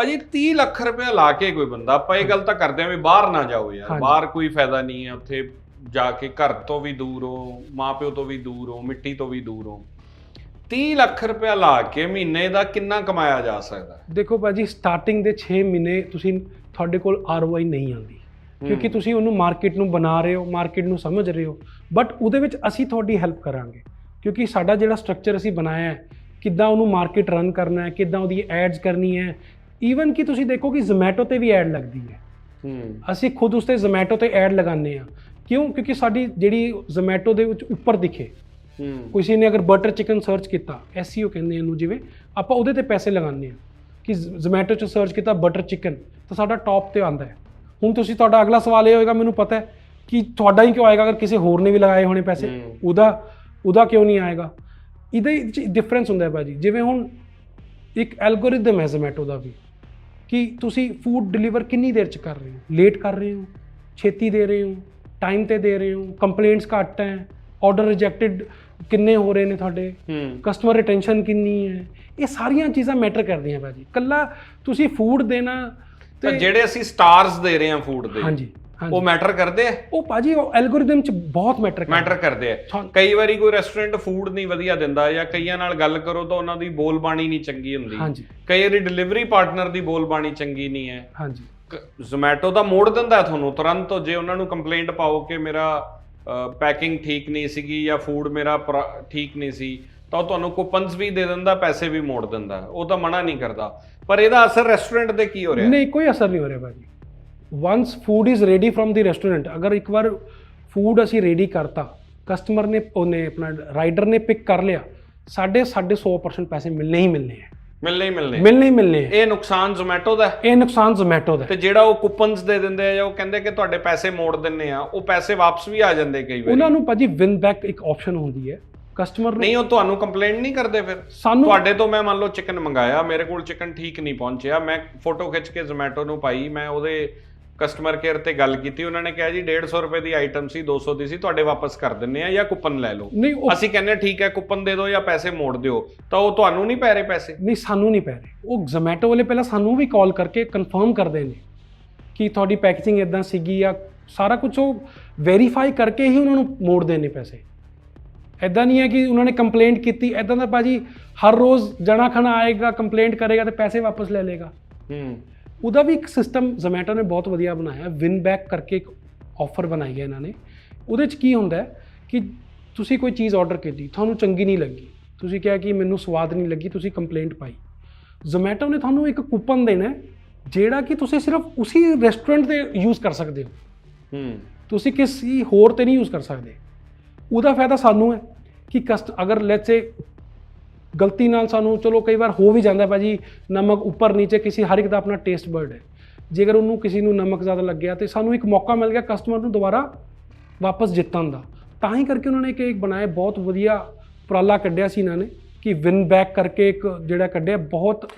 ਭਾਜੀ 30 ਲੱਖ ਰੁਪਏ ਲਾ ਕੇ ਕੋਈ ਬੰਦਾ ਆਪਾਂ ਇਹ ਗੱਲ ਤਾਂ ਕਰਦੇ ਆ ਵੀ ਬਾਹਰ ਨਾ ਜਾਓ ਯਾਰ। ਬਾਹਰ ਕੋਈ ਫਾਇਦਾ ਨਹੀਂ ਹੈ ਉੱਥੇ ਜਾ ਕੇ ਘਰ ਤੋਂ ਵੀ ਦੂਰ ਹੋ ਮਾਪਿਓ ਤੋਂ ਵੀ ਦੂਰ ਹੋ ਮਿੱਟੀ ਤੋਂ ਵੀ ਦੂਰ ਹੋ। 30 ਲੱਖ ਰੁਪਏ ਲਾ ਕੇ ਮਹੀਨੇ ਦਾ ਕਿੰਨਾ ਕਮਾਇਆ ਜਾ ਸਕਦਾ? ਹੈ? ਦੇਖੋ ਭਾਜੀ ਸਟਾਰਟਿੰਗ ਦੇ 6 ਮਹੀਨੇ ਤੁਸੀਂ ਤੁਹਾਡੇ ਕੋਲ ਆਰਓਆਈ ਨਹੀਂ ਆਉਂਦੀ। ਕਿਉਂਕਿ ਤੁਸੀਂ ਉਹਨੂੰ ਮਾਰਕੀਟ ਨੂੰ ਬਣਾ ਰਹੇ ਹੋ ਮਾਰਕੀਟ ਨੂੰ ਸਮਝ ਰਹੇ ਹੋ। ਬਟ ਉਹਦੇ ਵਿੱਚ ਅਸੀਂ ਤੁਹਾਡੀ ਹੈਲਪ ਕਰਾਂਗੇ। ਕਿਉਂਕਿ ਸਾਡਾ ਜਿਹੜਾ ਸਟਰਕਚਰ ਅਸੀਂ ਬਣਾਇਆ ਹੈ ਕਿੱਦਾਂ ਉਹਨੂੰ ਮਾਰਕੀਟ ਰਨ ਕਰਨਾ ਹੈ ਕਿੱਦਾਂ ਉਹਦੀ ਐਡਸ ਕਰਨੀ ਹੈ ਈਵਨ ਕਿ ਤੁਸੀਂ ਦੇਖੋ ਕਿ ਜ਼ੋਮੈਟੋ ਤੇ ਵੀ ਐਡ ਲੱਗਦੀ ਹੈ। ਹੂੰ। ਅਸੀਂ ਖੁਦ ਉਸ ਤੇ ਜ਼ੋਮੈਟੋ ਤੇ ਐਡ ਲਗਾਉਂਦੇ ਆ ਕਿਉਂ? ਕਿਉਂਕਿ ਸਾਡੀ ਜਿਹੜੀ ਜ਼ੋਮੈਟੋ ਦੇ ਵਿੱਚ ਉੱਪਰ ਦਿਖੇ। ਹੂੰ। ਕਿਸੇ ਨੇ ਅਗਰ ਬਟਰ ਚਿਕਨ ਸਰਚ ਕੀਤਾ ਐਸਈਓ ਕਹਿੰਦੇ ਇਹਨੂੰ ਜਿਵੇਂ ਆਪਾਂ ਉਹਦੇ ਤੇ ਪੈਸੇ ਲਗਾਉਂਦੇ ਆ ਕਿ ਜ਼ੋਮੈਟੋ 'ਚ ਸਰਚ ਕੀਤਾ ਬਟਰ ਚਿਕਨ ਤਾਂ ਸਾਡਾ ਟੌਪ ਤੇ ਆਉਂਦਾ ਹੈ। ਹੁਣ ਤੁਸੀਂ ਤੁਹਾਡਾ ਅਗਲਾ ਸਵਾਲ ਇਹ ਹੋਏਗਾ ਮੈਨੂੰ ਪਤਾ ਹੈ ਕਿ ਤੁਹਾਡਾ ਹੀ ਕਿਉਂ ਆਏਗਾ ਅਗਰ ਕਿਸੇ ਹੋਰ ਨੇ ਵੀ ਲਗਾਏ ਹੋਣੇ ਪੈਸੇ। ਉਹਦਾ ਉਹਦਾ ਕਿਉਂ ਨਹੀਂ ਆਏਗਾ? ਇਹਦੇ ਵਿੱਚ ਡਿਫਰੈਂਸ ਹੁੰਦਾ ਹੈ ਭਾਜੀ। ਜਿਵੇਂ ਹੁਣ ਇੱਕ ਐਲਗੋਰਿਦਮ ਹੈ ਜ਼ੋਮੈਟੋ ਦਾ ਵੀ। ਕਿ ਤੁਸੀਂ ਫੂਡ ਡਿਲੀਵਰ ਕਿੰਨੀ ਦੇਰ ਚ ਕਰ ਰਹੇ ਹੋ? ਲੇਟ ਕਰ ਰਹੇ ਹੋ? ਛੇਤੀ ਦੇ ਰਹੇ ਹੋ? ਟਾਈਮ ਤੇ ਦੇ ਰਹੇ ਹੋ? ਕੰਪਲੇਂਟਸ ਘੱਟ ਹੈ? ਆਰਡਰ ਰਿਜੈਕਟਡ ਕਿੰਨੇ ਹੋ ਰਹੇ ਨੇ ਤੁਹਾਡੇ? ਕਸਟਮਰ ਰਿਟੈਂਸ਼ਨ ਕਿੰਨੀ ਹੈ? ਇਹ ਸਾਰੀਆਂ ਚੀਜ਼ਾਂ ਮੈਟਰ ਕਰਦੀਆਂ ਭਾਜੀ। ਕੱਲਾ ਤੁਸੀਂ ਫੂਡ ਦੇਣਾ ਤਾਂ ਜਿਹੜੇ ਅਸੀਂ ਸਟਾਰਸ ਦੇ ਰਹੇ ਹਾਂ ਫੂਡ ਦੇ। ਹਾਂਜੀ। ਉਹ ਮੈਟਰ ਕਰਦੇ ਆ? ਉਹ ਭਾਜੀ ਉਹ ਐਲਗੋਰਿਦਮ ਚ ਬਹੁਤ ਮੈਟਰ ਮੈਟਰ ਕਰਦੇ ਆ। ਕਈ ਵਾਰੀ ਕੋਈ ਰੈਸਟੋਰੈਂਟ ਫੂਡ ਨਹੀਂ ਵਧੀਆ ਦਿੰਦਾ ਜਾਂ ਕਈਆਂ ਨਾਲ ਗੱਲ ਕਰੋ ਤਾਂ ਉਹਨਾਂ ਦੀ ਬੋਲਬਾਣੀ ਨਹੀਂ ਚੰਗੀ ਹੁੰਦੀ। ਹਾਂਜੀ। ਕਈ ਵਾਰੀ ਡਿਲੀਵਰੀ ਪਾਰਟਨਰ ਦੀ ਬੋਲਬਾਣੀ ਚੰਗੀ ਨਹੀਂ ਹੈ। ਹਾਂਜੀ। ਜ਼ੋਮੈਟੋ ਦਾ ਮੋੜ ਦਿੰਦਾ ਤੁਹਾਨੂੰ ਤੁਰੰਤ ਜੇ ਉਹਨਾਂ ਨੂੰ ਕੰਪਲੇਂਟ ਪਾਓ ਕਿ ਮੇਰਾ ਪੈਕਿੰਗ ਠੀਕ ਨਹੀਂ ਸੀਗੀ ਜਾਂ ਫੂਡ ਮੇਰਾ ਠੀਕ ਨਹੀਂ ਸੀ ਤਾਂ ਉਹ ਤੁਹਾਨੂੰ ਕੂਪਨਸ ਵੀ ਦੇ ਦਿੰਦਾ ਪੈਸੇ ਵੀ ਮੋੜ ਦਿੰਦਾ। ਉਹ ਤਾਂ ਮਨਾ ਨਹੀਂ ਕਰਦਾ। ਪਰ ਇਹਦਾ ਅਸਰ ਰੈਸਟੋਰੈਂਟ ਤੇ ਕੀ ਹੋ ਰਿਹਾ? ਨਹੀਂ ਕੋਈ ਅਸਰ ਨਹੀਂ ਹੋ ਰਿਹਾ ਭਾਜੀ। Once food is ready firm ਦੀ ਰੈਸਟੋਰੈਂਟ ਅਗਰ ਇੱਕ ਵਾਰ ਫੂਡ ਅਸੀਂ ਰੈਡੀ ਕਰਤਾ ਕਸਟਮਰ ਨੇ ਉਹਨੇ ਆਪਣਾ ਰਾਈਡਰ ਨੇ ਪਿਕ ਕਰ ਲਿਆ ਸਾਡੇ ਸਾਡੇ 100% ਪੈਸੇ ਮਿਲਣੇ ਹੀ ਮਿਲਣੇ ਹੈ ਮਿਲਣੇ ਹੀ ਮਿਲਣੇ ਮਿਲਣੇ ਹੀ ਮਿਲਣੇ ਹੈ ਇਹ ਨੁਕਸਾਨ ਜ਼ੋਮੈਟੋ ਦਾ ਇਹ ਨੁਕਸਾਨ ਜ਼ੋਮੈਟੋ ਦਾ। ਤੇ ਜਿਹੜਾ ਉਹ ਕੂਪਨਸ ਦੇ ਦਿੰਦੇ ਆ ਜਾਂ ਉਹ ਕਹਿੰਦੇ ਕਿ ਤੁਹਾਡੇ ਪੈਸੇ ਮੋੜ ਦਿੰਨੇ ਆ ਉਹ ਪੈਸੇ ਵਾਪਸ ਵੀ ਆ ਜਾਂਦੇ ਕਈ ਵਾਰੀ ਉਹਨਾਂ ਨੂੰ ਭਾਜੀ ਵਿਨ ਬੈਕ ਇੱਕ ਆਪਸ਼ਨ ਹੁੰਦੀ ਹੈ ਕਸਟਮਰ ਨੂੰ ਨਹੀਂ ਉਹ ਤੁਹਾਨੂੰ ਕੰਪਲੇਂਟ ਨਹੀਂ ਕਰਦੇ ਫਿਰ ਸਾਨੂੰ ਤੁਹਾਡੇ ਤੋਂ ਮੈਂ ਮੰਨ ਲਓ ਚਿਕਨ ਮੰਗਾਇਆ ਮੇਰੇ ਕੋਲ ਚਿਕਨ ਠੀਕ ਨਹੀਂ ਪਹੁੰਚਿਆ ਮੈਂ ਫੋਟੋ ਖਿੱਚ ਕੇ ਜ਼ੋਮੈਟੋ ਨੂੰ ਪਾਈ ਮੈਂ ਉਹਦੇ ਕਸਟਮਰ ਕੇਅਰ ਤੇ ਗੱਲ ਕੀਤੀ ਉਹਨਾਂ ਨੇ ਕਿਹਾ ਜੀ 150 ਰੁਪਏ ਦੀ ਆਈਟਮ ਸੀ 200 ਦੀ ਸੀ ਤੁਹਾਡੇ ਵਾਪਸ ਕਰ ਦਿੰਨੇ ਆ ਜਾਂ ਕੂਪਨ ਲੈ ਲਓ। ਨਹੀਂ ਉਹ ਅਸੀਂ ਕਹਿੰਦੇ ਹਾਂ, ਠੀਕ ਹੈ ਕੂਪਨ ਦੇ ਦਿਓ ਜਾਂ ਪੈਸੇ ਮੋੜ ਦਿਓ ਤਾਂ ਉਹ ਤੁਹਾਨੂੰ ਨਹੀਂ ਪੈ ਰਹੇ ਪੈਸੇ। ਨਹੀਂ ਸਾਨੂੰ ਨਹੀਂ ਪੈ ਰਹੇ। ਉਹ ਜ਼ੋਮੈਟੋ ਵਾਲੇ ਪਹਿਲਾਂ ਸਾਨੂੰ ਵੀ ਕਾਲ ਕਰਕੇ ਕਨਫਰਮ ਕਰਦੇ ਨੇ ਕਿ ਤੁਹਾਡੀ ਪੈਕੇਜਿੰਗ ਇਦਾਂ ਸੀਗੀ ਜਾਂ ਸਾਰਾ ਕੁਝ ਉਹ ਵੈਰੀਫਾਈ ਕਰਕੇ ਹੀ ਉਹਨਾਂ ਨੂੰ ਮੋੜਦੇ ਨੇ ਪੈਸੇ। ਐਦਾਂ ਨਹੀਂ ਹੈ ਕਿ ਉਹਨਾਂ ਨੇ ਕੰਪਲੇਂਟ ਕੀਤੀ ਐਦਾਂ ਦਾ ਭਾਜੀ ਹਰ ਰੋਜ਼ ਜਣਾ ਖਣਾ ਆਏਗਾ ਕੰਪਲੇਂਟ ਕਰੇਗਾ ਤੇ ਪੈਸੇ ਵਾਪਸ ਲੈ ਲੇਗਾ ਹੂੰ। ਉਹਦਾ ਵੀ ਇੱਕ ਸਿਸਟਮ ਜ਼ੋਮੈਟੋ ਨੇ ਬਹੁਤ ਵਧੀਆ ਬਣਾਇਆ। ਵਿਨ ਬੈਕ ਕਰਕੇ ਇੱਕ ਆਫਰ ਬਣਾਈ ਹੈ ਇਹਨਾਂ ਨੇ। ਉਹਦੇ 'ਚ ਕੀ ਹੁੰਦਾ ਹੈ ਕਿ ਤੁਸੀਂ ਕੋਈ ਚੀਜ਼ ਆਰਡਰ ਕੀਤੀ ਤੁਹਾਨੂੰ ਚੰਗੀ ਨਹੀਂ ਲੱਗੀ। ਤੁਸੀਂ ਕਿਹਾ ਕਿ ਮੈਨੂੰ ਸਵਾਦ ਨਹੀਂ ਲੱਗੀ ਤੁਸੀਂ ਕੰਪਲੇਂਟ ਪਾਈ। ਜ਼ੋਮੈਟੋ ਨੇ ਤੁਹਾਨੂੰ ਇੱਕ ਕੂਪਨ ਦੇਣਾ ਜਿਹੜਾ ਕਿ ਤੁਸੀਂ ਸਿਰਫ ਉਸੇ ਰੈਸਟੋਰੈਂਟ ਤੇ ਯੂਜ਼ ਕਰ ਸਕਦੇ ਹੋ। ਹੂੰ। ਤੁਸੀਂ ਕਿਸੇ ਹੋਰ ਤੇ ਨਹੀਂ ਯੂਜ਼ ਕਰ ਸਕਦੇ। ਉਹਦਾ ਫਾਇਦਾ ਸਾਨੂੰ ਹੈ ਕਿ ਕਸਟ ਅਗਰ ਲੈਟਸ ਸੇ ਗਲਤੀ ਨਾਲ ਸਾਨੂੰ ਚਲੋ ਕਈ ਵਾਰ ਹੋ ਵੀ ਜਾਂਦਾ ਹੈ ਭਾਜੀ, ਨਮਕ ਉੱਪਰ ਨੀਚੇ ਕਿਸੇ ਹਰ ਇੱਕ ਦਾ ਆਪਣਾ ਟੇਸਟ ਬਰਡ ਹੈ। ਜੇਕਰ ਉਹਨੂੰ ਕਿਸੇ ਨੂੰ ਨਮਕ ਜ਼ਿਆਦਾ ਲੱਗਿਆ ਤੇ ਸਾਨੂੰ ਇੱਕ ਮੌਕਾ ਮਿਲ ਗਿਆ ਕਸਟਮਰ ਨੂੰ ਦੁਬਾਰਾ ਵਾਪਸ ਜਿੱਤਣ ਦਾ। ਤਾਂ ਹੀ ਕਰਕੇ ਉਹਨਾਂ ਨੇ ਇੱਕ ਇੱਕ ਬਣਾਇਆ ਬਹੁਤ ਵਧੀਆ ਉਪਰਾਲਾ ਕੱਢਿਆ ਸੀ ਇਹਨਾਂ ਨੇ ਕਿ ਵਿਨ ਬੈਕ ਕਰਕੇ ਇੱਕ ਜਿਹੜਾ ਕੱਢਿਆ ਬਹੁਤ ਅੱਛੀ